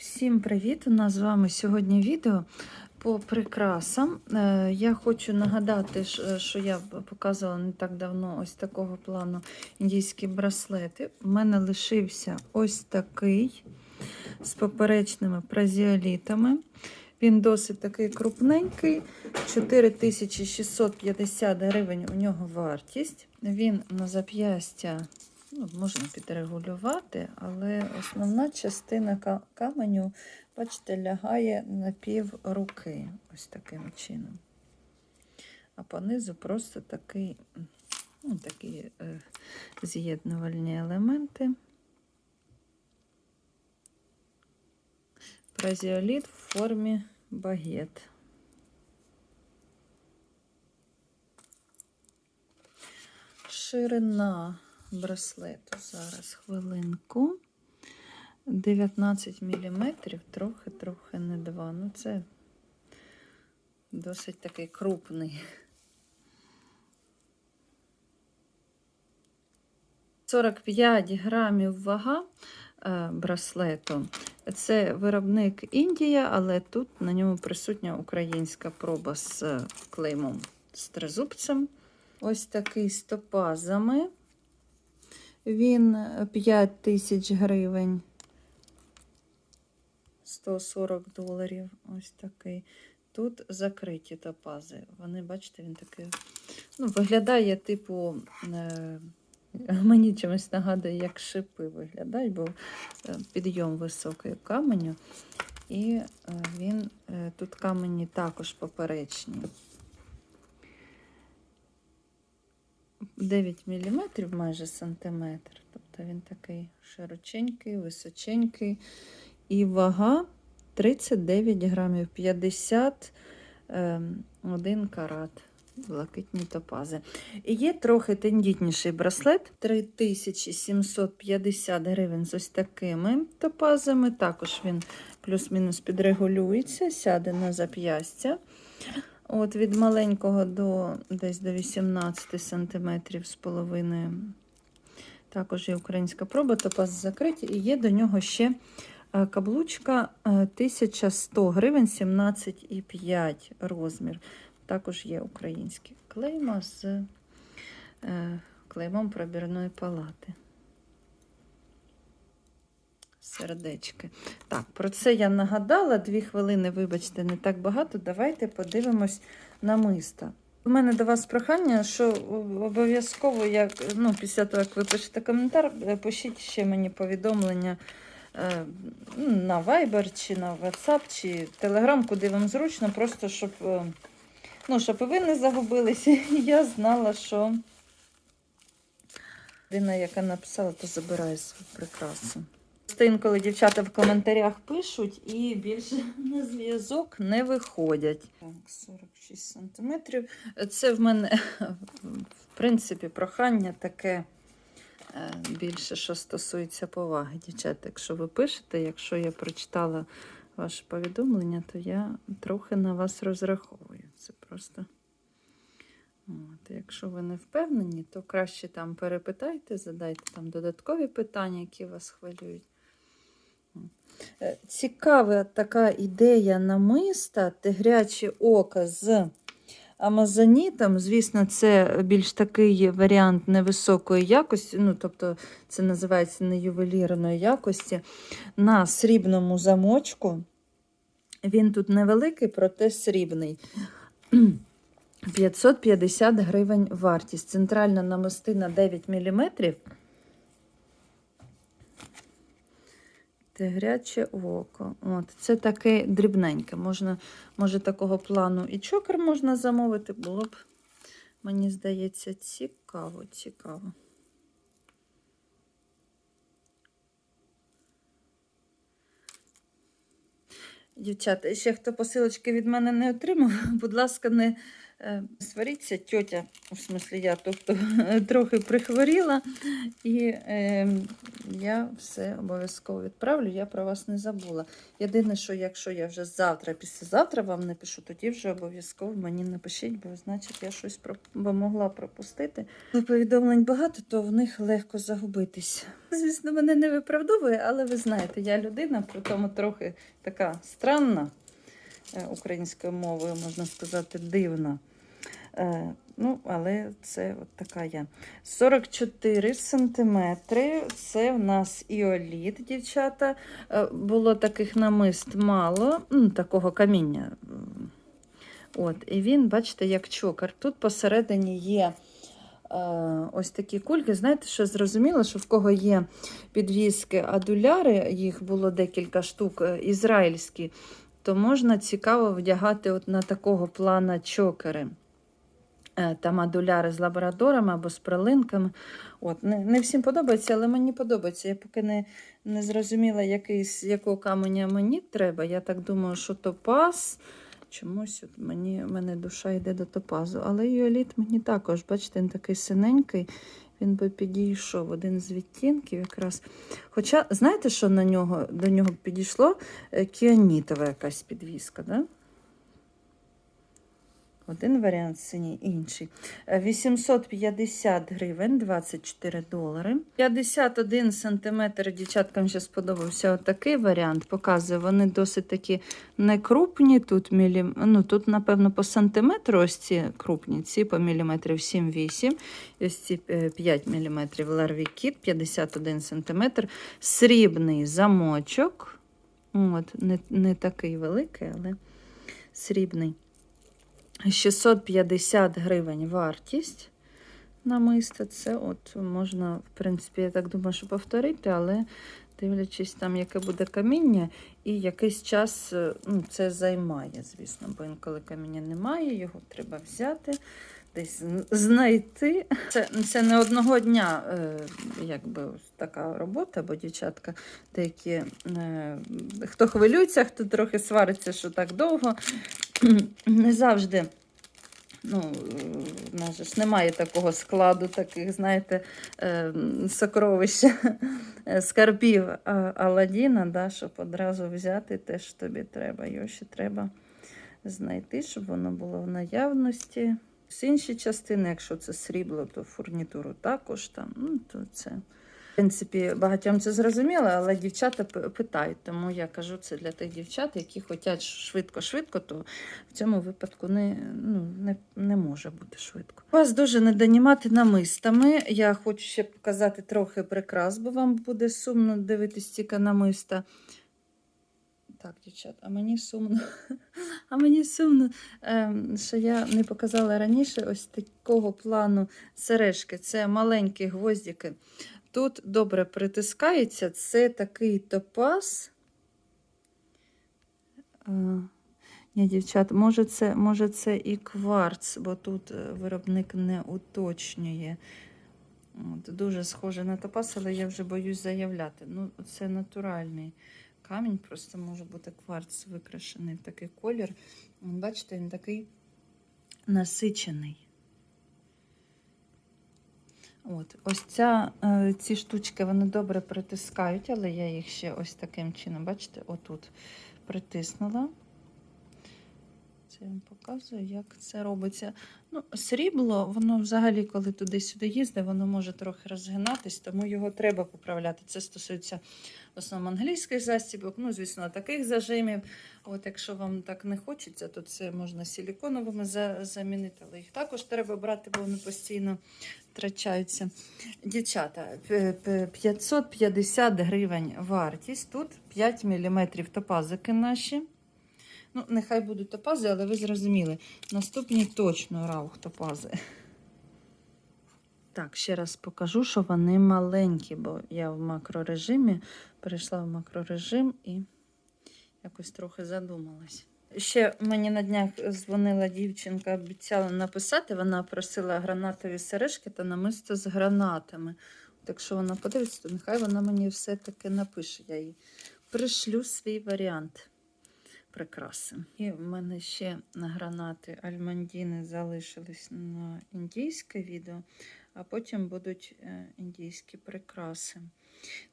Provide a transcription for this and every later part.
Всім привіт! У нас з вами сьогодні відео по прикрасам. Е, Я хочу нагадати, що я показувала не так давно ось такого плану індійські браслети. У мене лишився ось такий з поперечними празіолітами. Він досить такий крупненький, 4650 гривень у нього вартість. Він на зап'ястя ну, можна підрегулювати, але основна частина каменю, бачите, лягає на пів руки, ось таким чином. А понизу просто такий, ну, такі е, з'єднувальні елементи. Празіоліт в формі багет. Ширина браслету зараз хвилинку. 19 мм, трохи-трохи не 2. Ну, це досить такий крупний. 45 грамів вага е, браслету. Це виробник Індія, але тут на ньому присутня українська проба з е, клеймом з тризубцем. Ось такий з топазами. Він 5 тисяч гривень. 140 доларів. Ось такий. Тут закриті топази. Вони, бачите, він такий. Ну, виглядає, типу, е, мені чимось нагадує, як шипи виглядають, бо е, підйом високий каменю. І е, він е, тут камені також поперечні. 9 мм майже сантиметр. Тобто він такий широченький, височенький. І вага 39 грамів 51 карат. Блакитні топази. І є трохи тендітніший браслет 3750 гривень з ось такими топазами. Також він плюс-мінус підрегулюється, сяде на зап'ястя. От від маленького до десь до 18 сантиметрів з половиною. Також є українська проба, топаз закриті. І є до нього ще е, каблучка е, 1100 гривень, 17,5 розмір. Також є українські клейма з е, клеймом пробірної палати. Сердечки. Так, про це я нагадала. Дві хвилини, вибачте, не так багато. Давайте подивимось на миста. У мене до вас прохання, що обов'язково, як, ну, після того, як ви пишете коментар, пишіть ще мені повідомлення е, на Viber, чи на WhatsApp, чи Telegram, куди вам зручно, просто щоб, е, ну, щоб і ви не загубилися. І я знала, що людина, яка написала, то забирає свою прикрасу. Просто інколи дівчата в коментарях пишуть і більше на зв'язок не виходять. Так, 46 сантиметрів. Це в мене, в принципі, прохання таке е, більше, що стосується поваги. Дівчата, якщо ви пишете, якщо я прочитала ваше повідомлення, то я трохи на вас розраховую. Це просто. От, якщо ви не впевнені, то краще там перепитайте, задайте там додаткові питання, які вас хвилюють. Е, Цікава така ідея намиста, тигряче око з амазонітом. Звісно, це більш такий варіант невисокої якості, ну, тобто це називається не ювелірної якості, на срібному замочку. Він тут невеликий, проте срібний. 550 гривень вартість. Центральна намистина 9 мм. Тигряче око. От, це таке дрібненьке. Можна, може, такого плану і чокер можна замовити. Було б, мені здається, цікаво, цікаво. Дівчата, ще хто посилочки від мене не отримав, будь ласка, не Е, Сваріться, тьотя, в смислі я, тобто трохи прихворіла, і е, я все обов'язково відправлю, я про вас не забула. Єдине, що якщо я вже завтра, післязавтра вам напишу, тоді вже обов'язково мені напишіть, бо значить я щось могла пропустити. Коли повідомлень багато, то в них легко загубитись. Звісно, мене не виправдовує, але ви знаєте, я людина, при тому трохи така странна е, українською мовою, можна сказати, дивна. Ну, але це от така я. 44 сантиметри. Це в нас іоліт, дівчата. Е, Було таких намист мало, такого каміння. От, і він, бачите, як чокер. Тут посередині є е, ось такі кульки. Знаєте, що зрозуміло, що в кого є підвіски адуляри, їх було декілька штук, е, ізраїльські, то можна цікаво вдягати от на такого плана чокери. Е, Там адуляри з лабрадорами або з прилинками. От, не, не всім подобається, але мені подобається. Я поки не, не зрозуміла, який, з якого каменя мені треба. Я так думаю, що топаз. Чомусь от мені, мене душа йде до топазу. Але юаліт мені також, бачите, він такий синенький, він би підійшов один з відтінків якраз. Хоча, знаєте, що на нього, до нього підійшло? Е, Кіанітова якась підвіска, да? Один варіант синій, інший. Е, 850 гривень, 24 долари. 51 сантиметр дівчаткам ще сподобався отакий варіант. Показую, вони досить такі не крупні. Тут, мілі... ну, тут, напевно, по сантиметру ось ці крупні, ці по міліметрів 7-8. Ось ці е, 5 міліметрів Ларві Кіт, 51 сантиметр. Срібний замочок. От, не, не такий великий, але срібний. 650 гривень вартість намиста. Це от можна, в принципі, я так думаю, що повторити, але дивлячись там, яке буде каміння, і якийсь час е, ну, це займає, звісно, бо інколи каміння немає, його треба взяти. Десь знайти. Це, це не одного дня, е, якби така робота, бо дівчатка деякі, е, хто хвилюється, хто трохи свариться, що так довго, не завжди. Ну, е, в нас ж немає такого складу, таких, знаєте, е, сокровища е, скарбів Аладдіна, да, щоб одразу взяти те, що тобі треба. Його ще треба знайти, щоб воно було в наявності. З інші частини, якщо це срібло, то фурнітуру також там. Ну, то це. Принципі, багатьом це зрозуміло, але дівчата питають, тому я кажу це для тих дівчат, які хочуть швидко-швидко, то в цьому випадку не, ну, не, не може бути швидко. Вас дуже не донімати намистами. Я хочу ще показати трохи прикрас, бо вам буде сумно дивитись тільки намиста. Так, дівчат, а мені сумно. А мені сумно, ем, що я не показала раніше ось такого плану сережки. Це маленькі гвоздики. Тут добре притискається. Це такий топаз. Ні, дівчат, може це, може це і кварц, бо тут е, виробник не уточнює. От, дуже схоже на топаз, але я вже боюсь заявляти. Ну, це натуральний камінь, просто може бути кварц викрашений в такий колір. Бачите, він такий насичений. От, ось ця, е, ці штучки вони добре притискають, але я їх ще ось таким чином, бачите, отут притиснула. Це вам показую, як це робиться. Ну, срібло, воно взагалі, коли туди-сюди їздить, воно може трохи розгинатись, тому його треба поправляти. Це стосується в основному англійських застібок, ну, звісно, таких зажимів. От якщо вам так не хочеться, то це можна силіконовими за- замінити, але їх також треба брати, бо вони постійно втрачаються. Дівчата, п- п- 550 гривень вартість. Тут 5 мм топазики наші. Ну, нехай будуть топази, але ви зрозуміли. Наступні точно раух топази. Так, ще раз покажу, що вони маленькі, бо я в макрорежимі перейшла в макрорежим і якось трохи задумалась. Ще мені на днях дзвонила дівчинка, обіцяла написати. Вона просила гранатові сережки та намисто з гранатами. От якщо вона подивиться, то нехай вона мені все-таки напише. Я їй пришлю свій варіант. Прикраси. І в мене ще на гранати альмандіни залишились на індійське відео, а потім будуть е, індійські прикраси.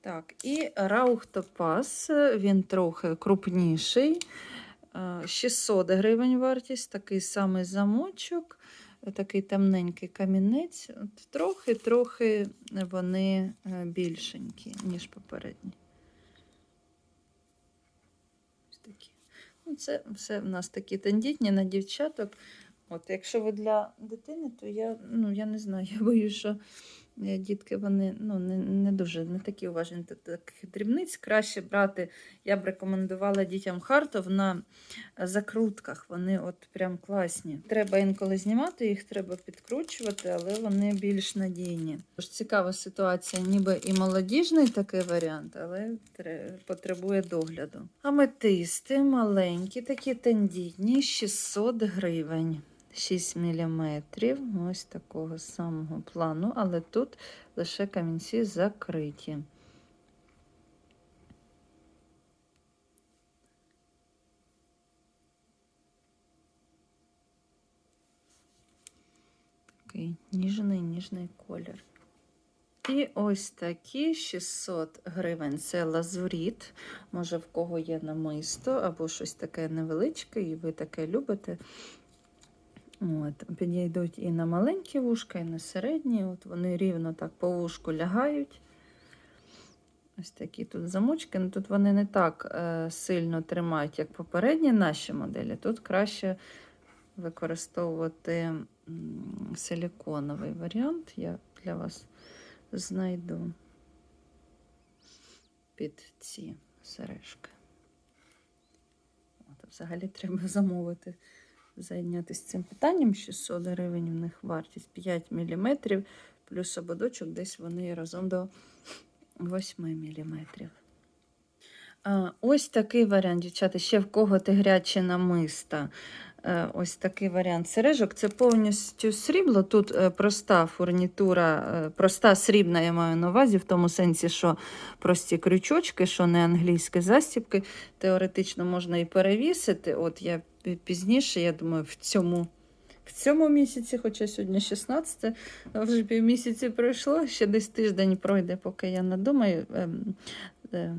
Так, і Раух Топаз, він трохи крупніший. е, 600 гривень вартість, такий самий замочок, е, такий темненький камінець. Трохи-трохи вони е, більшенькі, ніж попередні. Ось такі. Ну, це все в нас такі тендітні на дівчаток. От, якщо ви для дитини, то я, ну, я не знаю, я боюсь, що дітки вони ну, не, не дуже не такі уважні до таких дрібниць. Краще брати, я б рекомендувала дітям Хартов на закрутках. Вони от прям класні. Треба інколи знімати, їх треба підкручувати, але вони більш надійні. Тож цікава ситуація, ніби і молодіжний такий варіант, але потребує догляду. Аметисти маленькі, такі тендітні, 600 гривень. 6 мм, ось такого самого плану, але тут лише камінці закриті. Такий ніжний ніжний колір. І ось такі 600 гривень. Це лазуріт. Може, в кого є намисто або щось таке невеличке, і ви таке любите. От, підійдуть і на маленькі вушка, і на середні. От вони рівно так по вушку лягають. Ось такі тут замочки. Ну, тут вони не так е, сильно тримають, як попередні наші моделі. Тут краще використовувати силіконовий варіант. Я для вас знайду під ці сережки. От, взагалі треба замовити зайнятися цим питанням. 600 гривень в них вартість 5 мм, плюс ободочок, десь вони разом до 8 мм. Ось такий варіант, дівчата, ще в кого тигряче намиста. Е, Ось такий варіант сережок. Це повністю срібло. Тут е, проста фурнітура, е, проста срібна, я маю на увазі, в тому сенсі, що прості крючочки, що не англійські застібки. Теоретично можна і перевісити. От я пізніше, я думаю, в цьому. В цьому місяці, хоча сьогодні 16, вже півмісяці пройшло, ще десь тиждень пройде, поки я надумаю. Е,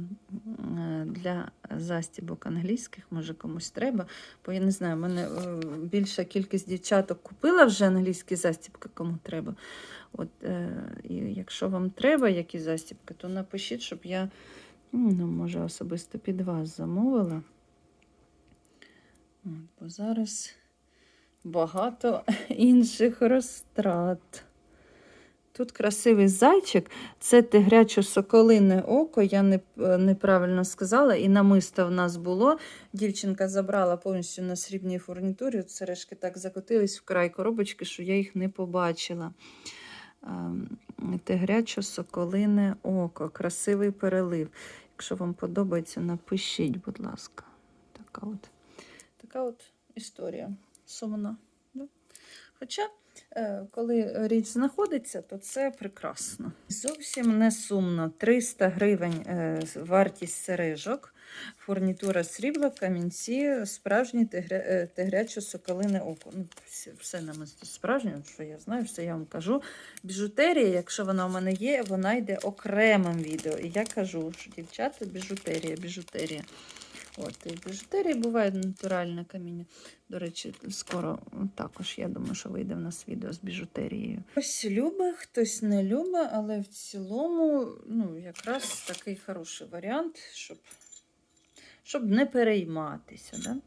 Для застібок англійських, може комусь треба. Бо я не знаю, в мене е, більша кількість дівчаток купила вже англійські застібки, кому треба. От, е, і якщо вам треба які застібки, то напишіть, щоб я ну, може особисто під вас замовила. От, бо зараз багато інших розтрат. Тут красивий зайчик, це тигрячо-соколине око, я не, неправильно сказала, і намисто в нас було. Дівчинка забрала повністю на срібній фурнітурі. Сережки так закотились в край коробочки, що я їх не побачила. Ем, Тигрячо-соколине око, красивий перелив. Якщо вам подобається, напишіть, будь ласка. Така от, така от історія сумна. Хоча, коли річ знаходиться, то це прекрасно. Зовсім не сумно. 300 гривень е, вартість сережок, фурнітура срібла, камінці, справжнє тигря, е, тигрячо-соколине око. Ну, все, намисто справжнє, що я знаю, все я вам кажу. Біжутерія, якщо вона у мене є, вона йде окремим відео. І я кажу, що дівчата, біжутерія, біжутерія. От, і біжутерії буває натуральне каміння. До речі, скоро також, я думаю, що вийде в нас відео з біжутерією. Хтось любить, хтось не любить, але в цілому, ну, якраз такий хороший варіант, щоб, щоб не перейматися. Да?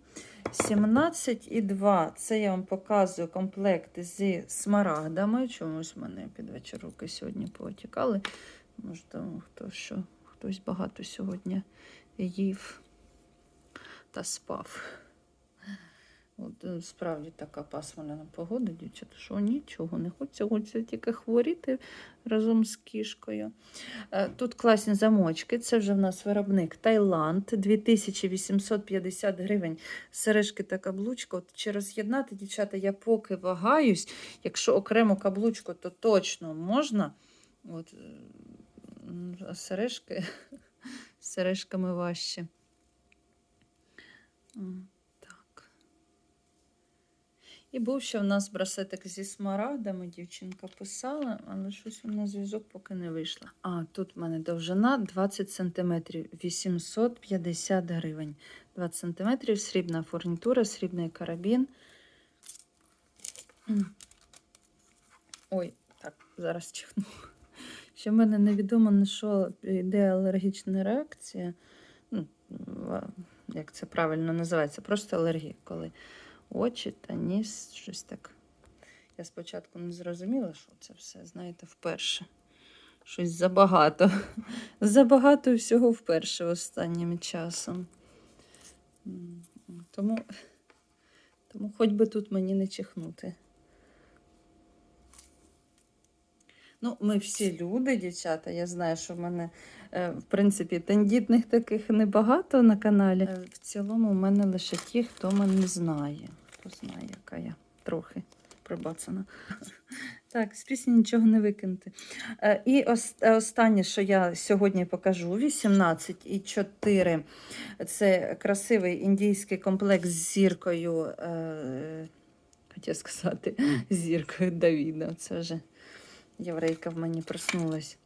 17,2. Це я вам показую комплект зі смарагдами. Чомусь в мене під вечір руки сьогодні потікали. Тому хто що, хтось багато сьогодні їв та спав. От е, справді така пасмурна погода, дівчата, що нічого не хочеться, хочеться тільки хворіти разом з кішкою. Е, Тут класні замочки. Це вже в нас виробник Таїланд, 2850 гривень. Сережки та каблучка. От чи роз'єднати, дівчата, я поки вагаюсь. Якщо окремо каблучку, то точно можна. От, а сережки сережками важче. Так. І був ще в нас браслетик зі смарагдами, дівчинка писала, але щось на зв'язок поки не вийшло. А, тут в мене довжина 20 см, 850 гривень. 20 см, срібна фурнітура, срібний карабін. Ой, так, зараз чихну. Ще в мене невідомо на що йде алергічна реакція. Ну, як це правильно називається, просто алергія, коли очі та ніс, щось так. Я спочатку не зрозуміла, що це все, знаєте, вперше. Щось забагато. Забагато всього вперше останнім часом. Тому, тому хоч би тут мені не чихнути. Ну, ми всі люди, дівчата. Я знаю, що в мене, е, в принципі, тендітних таких небагато на каналі. Е, В цілому, в мене лише ті, хто мене знає. Хто знає, яка я трохи прибацана. Так, з пісні нічого не викинути. Е, І останнє, що я сьогодні покажу, 18,4. Це красивий індійський комплекс з зіркою. Хотів сказати, з зіркою Давіда. Це вже єврейка в мені проснулась.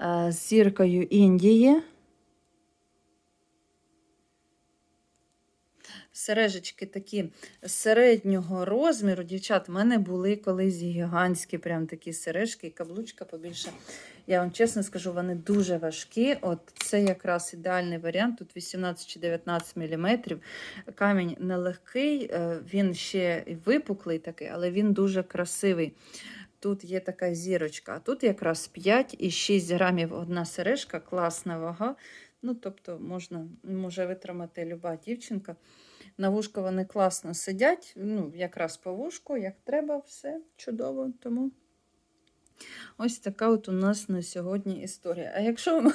Е, З зіркою Індії. Сережечки такі середнього розміру. Дівчат, в мене були колись гігантські прям такі сережки і каблучка побільше. Я вам чесно скажу, вони дуже важкі. От це якраз ідеальний варіант. Тут 18 чи 19 мм. Камінь нелегкий, е, він ще випуклий такий, але він дуже красивий. Тут є така зірочка, а тут якраз 5 і 6 грамів одна сережка, класна вага. Ну, тобто можна, може витримати люба дівчинка. На вушко вони класно сидять, ну, якраз по вушку, як треба, все чудово. Тому ось така от у нас на сьогодні історія. А якщо вам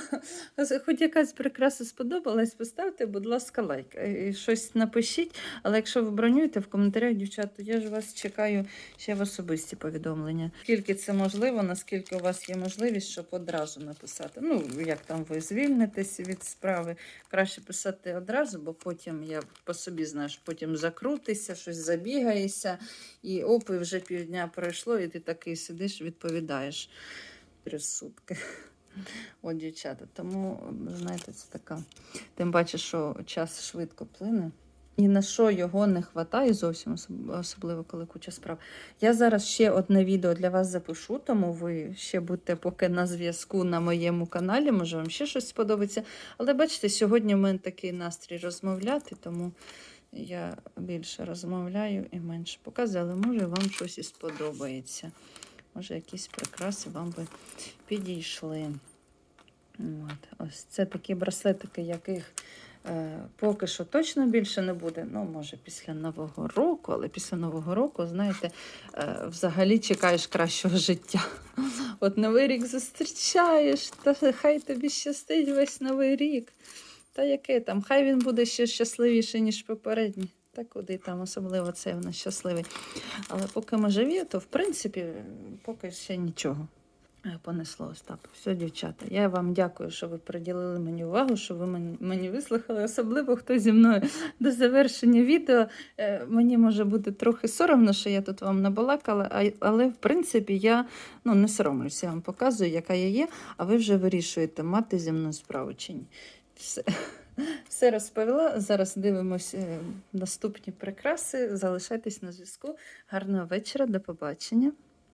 хоч якась прикраса сподобалась, поставте, будь ласка, лайк. І щось напишіть. Але якщо ви бронюєте в коментарях, дівчат, то я ж вас чекаю ще в особисті повідомлення. Скільки це можливо, наскільки у вас є можливість, щоб одразу написати. Ну, як там ви звільнитесь від справи. Краще писати одразу, бо потім я по собі знаю, потім закрутися, щось забігаєшся, і оп, і вже півдня пройшло, і ти такий сидиш, відповідаєш через сутки. От, дівчата, тому, знаєте, це така. Тим паче, що час швидко плине. І на що його не вистачає зовсім, особливо коли куча справ. Я зараз ще одне відео для вас запишу, тому ви ще будьте поки на зв'язку на моєму каналі, може вам ще щось сподобається. Але бачите, сьогодні в мене такий настрій розмовляти, тому я більше розмовляю і менше показую, але може вам щось і сподобається. Може, якісь прикраси вам би підійшли. От, ось це такі браслетики, яких е, поки що точно більше не буде. Ну, може, після Нового року, але після Нового року, знаєте, е, взагалі чекаєш кращого життя. От Новий рік зустрічаєш, та хай тобі щастить весь новий рік. Та яке там, хай він буде ще щасливіший, ніж попередній. Та куди там, особливо цей в нас щасливий. Але поки ми живі, то в принципі поки ще нічого. Е, Понесло Остап. Все, дівчата. Я вам дякую, що ви приділили мені увагу, що ви мені, мені вислухали. Особливо хто зі мною до завершення відео. Е, Мені може бути трохи соромно, що я тут вам набалакала, але в принципі я ну, не соромлюся. Я вам показую, яка я є, а ви вже вирішуєте, мати зі мною справу чи ні. Все. Все розповіла. Зараз дивимося е, наступні прикраси. Залишайтесь на зв'язку. Гарного вечора, до побачення.